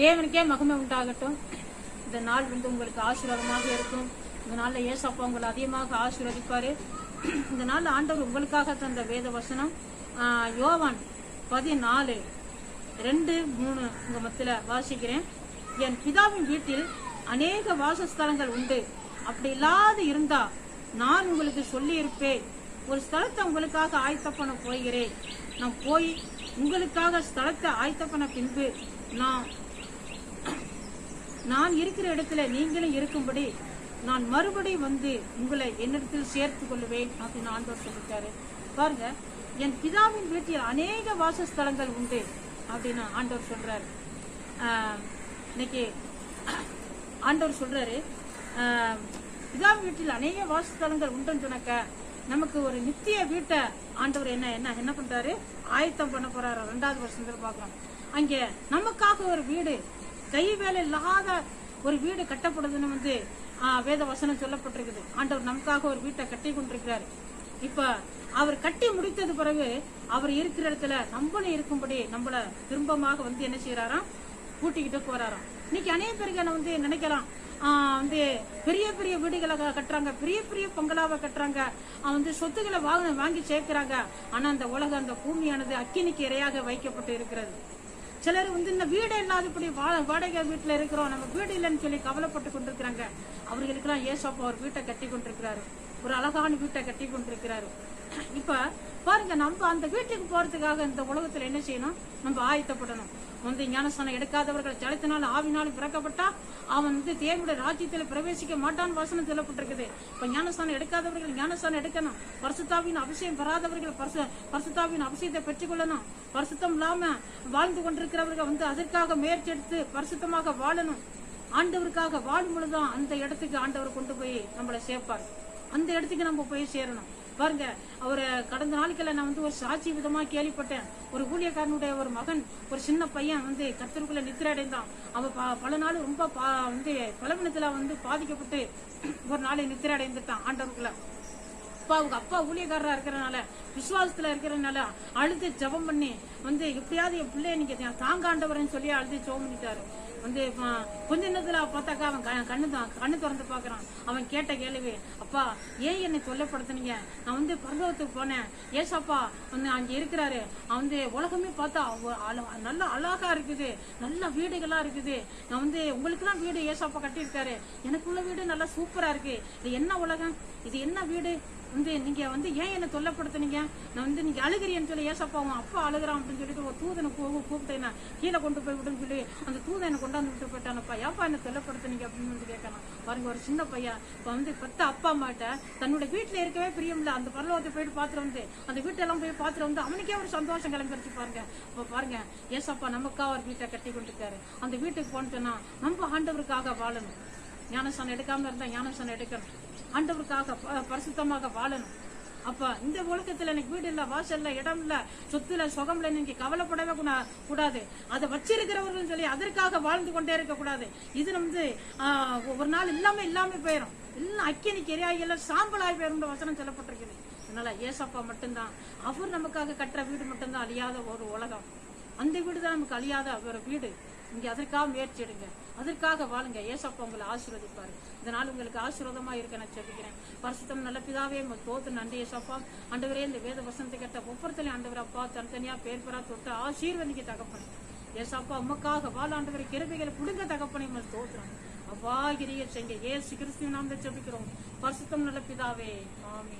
தேவனுக்கே மகிமை உண்டாகட்டும். இந்த நாள் வந்து உங்களுக்கு ஆசீர்வாதமாக இருக்கும். இந்த நாளில் ஏசப்பா உங்களை அதிகமாக ஆசீர்வதிப்பார். இந்த நாள் ஆண்டவர் உங்களுக்காக தந்த வேத வசனம் யோவான் பதினாலு ரெண்டு மூணு உங்க மத்தியில் வாசிக்கிறேன். என் பிதாவின் வீட்டில் அநேக வாசஸ்தலங்கள் உண்டு. அப்படி இல்லாது இருந்தா நான் உங்களுக்கு சொல்லியிருப்பேன். ஒரு ஸ்தலத்தை உங்களுக்காக ஆயத்த பண்ண போகிறேன். நான் போய் உங்களுக்காக ஸ்தலத்தை ஆயத்த பண்ண பின்பு நான் நான் இருக்கிற இடத்துல நீங்களும் இருக்கும்படி நான் மறுபடி வந்து உங்களை என்னிடத்தில் சேர்த்து கொள்வேன் அப்படின்னு ஆண்டவர் சொல்லிட்டாரு. பாருங்க என் பிதாவின் வீட்டில் அநேக வாசஸ்தலங்கள் உண்டு அப்படின்னு ஆண்டவர் சொல்றாரு. ஆஹ், இன்னைக்கு ஆண்டவர் சொல்றாரு ஆஹ், பிதாவின் வீட்டில் அநேக வாசஸ்தலங்கள் உண்டுன்னு சொன்னாக்க நமக்கு ஒரு நித்திய வீட்டை ஆண்டவர் என்ன என்ன என்ன பண்றாரு? ஆயத்தம் பண்ண போறாரு. ரெண்டாவது வருஷத்துல பாக்குறோம் அங்க நமக்காக ஒரு வீடு கை வேலை இல்லாத ஒரு வீடு கட்டப்படுதுன்னு வந்து ஆஹ், வேத வசனம் சொல்லப்பட்டிருக்குது. ஆண்டவர் நமக்காக ஒரு வீட்டை கட்டி கொண்டிருக்கிறாரு. இப்ப அவர் கட்டி முடித்தது பிறகு அவர் இருக்கிற இடத்துல நம்மளும் இருக்கும்படி நம்மள திரும்பமாக வந்து என்ன செய்யறாராம் கூட்டிக்கிட்டு போறாராம். இன்னைக்கு அநேக பேருக்கு என்ன வந்து நினைக்கலாம். ஆஹ் வந்து பெரிய பெரிய வீடுகளை கட்டுறாங்க பெரிய பெரிய பங்களாவை கட்டுறாங்க. வந்து சொத்துக்களை வாங்க வாங்கி சேர்க்கிறாங்க. ஆனா அந்த உலகம் அந்த பூமியானது அக்கினிக்கு இரையாக வைக்கப்பட்டு இருக்கிறது. சிலர் வந்து இந்த வீடு இல்லாதபடி இப்படி வாடகை வீட்டுல இருக்கிறோம் நம்ம வீடு இல்லைன்னு சொல்லி கவலைப்பட்டு கொண்டிருக்கிறாங்க. அவர்களுக்கெல்லாம் ஏசப்பா ஒரு வீட்டை கட்டி கொண்டிருக்கிறாரு. ஒரு அழகான வீட்டை கட்டி கொண்டிருக்கிறாரு. இப்ப பாருங்க நம்ம அந்த வீட்டுக்கு போறதுக்காக இந்த உலகத்துல என்ன செய்யணும்? நம்ம ஆயத்தப்படணும். வந்து ஞானஸ்தானம் எடுக்காதவர்கள் ஜலத்தினால் ஆவினாலும் பிறக்கப்பட்டா அவன் வந்து தேவனுடைய ராஜ்யத்துல பிரவேசிக்க மாட்டான் வசனம் சொல்லப்பட்டிருக்குது. இப்ப ஞானஸ்தானம் எடுக்காதவர்கள் ஞானஸ்தானம் எடுக்கணும். பரிசுத்தாவின் அபிஷேகம் பெறாதவர்கள் பரிசு பரிசுத்தாவின் அபிஷேகத்தை பெற்றுக்கொள்ளணும். பரிசுத்தம் இல்லாம வாழ்ந்து கொண்டிருக்கிறவர்கள் வந்து அதற்காக முயற்சி எடுத்து பரிசுத்தமாக வாழணும். ஆண்டவருக்காக வாழும் பொழுதுதான் அந்த இடத்துக்கு ஆண்டவர் கொண்டு போய் நம்மளை சேர்ப்பார். அந்த இடத்துக்கு நம்ம போய் சேரணும். பாருங்க அவர் கடந்த நாட்களில் நான் வந்து ஒரு சாட்சி விதமா கேள்விப்பட்டேன். ஒரு ஊழியக்காரனுடைய ஒரு மகன் ஒரு சின்ன பையன் வந்து கத்தருக்குள்ள நித்திரை அடைந்தான் அவன் பல நாள் ரொம்ப பா- வந்து பலவீனத்துல வந்து பாதிக்கப்பட்டு ஒரு நாளை நித்திரை அடைந்துட்டான் ஆண்டவருக்குள்ள. அப்பா அவங்க அப்பா ஊழியக்காரரா இருக்கிறனால விசுவாசத்துல இருக்கிறனால அழுது ஜெபம் பண்ணி வந்து எப்படியாவது என் பிள்ளைய நீங்க தாங்காண்டவரன்னு தாங்க சொல்லி அழுது ஜெபம் பண்ணிட்டாரு. வந்து கொஞ்ச நேரத்துல பார்த்தாக்கா அவன் க- கண்ணு தான் கண்ணு திறந்து பாக்குறான் அவன் கேட்ட கேள்வி அப்பா ஏன் என்னை தொல்லைப்படுத்துனீங்க? நான் வந்து பரலோகத்துக்கு போனேன். ஏசப்பா வந்து அங்கே இருக்கிறாரு. அவன் வந்து உலகமே பார்த்தா அவ- நல்ல அழகா இருக்குது. நல்ல வீடுகளா இருக்குது. நான் வந்து உங்களுக்குலாம் வீடு ஏசப்பா கட்டியிருக்காரு. எனக்குள்ள வீடு நல்லா சூப்பரா இருக்கு. இது என்ன உலகம்? இது என்ன வீடு? வந்து நீங்க வந்து ஏன் என்ன தொல்லப்படுத்தினீங்க? நான் வந்து நீங்க அழுகிறீன்னு சொல்லி ஏசப்பா உன் அப்பா அழுகிறான் அப்படின்னு சொல்லிட்டு ஒரு தூதனை கூப்பிட்டேன் என்ன கீழே கொண்டு போய் விடுன்னு சொல்லி அந்த தூதனை என்ன கொண்டாந்து விட்டு போயிட்டானப்பா. ஏப்பா என்ன தொல்லப்படுத்தினீங்க அப்படின்னு வந்து கேட்கணும் பாருங்க ஒரு சின்ன பையன். இப்ப வந்து பெத்த அப்பா அம்மாட்ட தன்னோட வீட்டுல இருக்கவே பிரியமில்ல. அந்த பரலோகத்தை போயிட்டு பாத்துட்டு வந்து அந்த வீட்டெல்லாம் போய் பாத்துட்டு வந்து அவனுக்கே ஒரு சந்தோஷம் கிளம்பிருச்சு பாருங்க. இப்போ பாருங்க ஏசப்பா நமக்கா ஒரு வீட்டை கட்டி கொண்டிருக்காரு. அந்த வீட்டுக்கு போனோம்னா நம்ம ஆண்டவருக்காக வாழணும். ஞானஸ்தானம் எடுக்காம இருந்தா ஞானஸ்தானம் எடுக்கணும். ஆண்டவருக்காக ப- பரிசுத்தமாக வாழணும். அப்ப இந்த உலகத்துல எனக்கு வீடு இல்ல வாசல் இடம் இல்ல சொத்து இல்ல சுகம் இல்ல நீங்க கவலைப்படவே கூடா- கூடாது. அதை வச்சிருக்கிறவர்கள் சொல்லி அதற்காக வாழ்ந்து கொண்டே இருக்க கூடாது. இது வந்து ஒரு நாள் இல்லாம இல்லாம போயிடும் எல்லாம் அக்கினி எரியாகி எல்லாம் சாம்பலாகி போயிரும் வசனம் சொல்லப்பட்டிருக்குது. அதனால ஏசப்பா மட்டும்தான். அவர் நமக்காக கட்டுற வீடு மட்டும்தான் அழியாத ஒரு உலகம். அந்த வீடு தான் நமக்கு அழியாத ஒரு வீடு. இங்கே அதற்காக முயற்சி எடுங்க. அதற்காக வாழுங்க. ஏசப்பா உங்களை ஆசீர்வதிப்பாரு. இதனால் உங்களுக்கு ஆசீர்வாதமா இருக்க நான் சொல்லிக்கிறேன் பரிசுத்தம் நல்ல பிதாவே உங்கள் தோத்து நன்றி ஏசப்பா. ஆண்டவரே இந்த வேத வசனத்தை கேட்ட ஒவ்வொருத்தலையும் ஆண்டவர் அப்பா தனித்தனியா பேர் பெறா தொட்டு ஆசீர்வதிக்க தகப்பனே. ஏசப்பா உமக்காக வாழ ஆண்டவரை கிருபைகளை புடுங்க தகப்பனை உங்கள் தோத்துறோம் அப்பா செங்க செய்ய ஏசு கிறிஸ்துவின் நாமத்தை ஜெபிக்கிறோம். பரிசுத்தம் நல்ல பிதாவே. ஆமே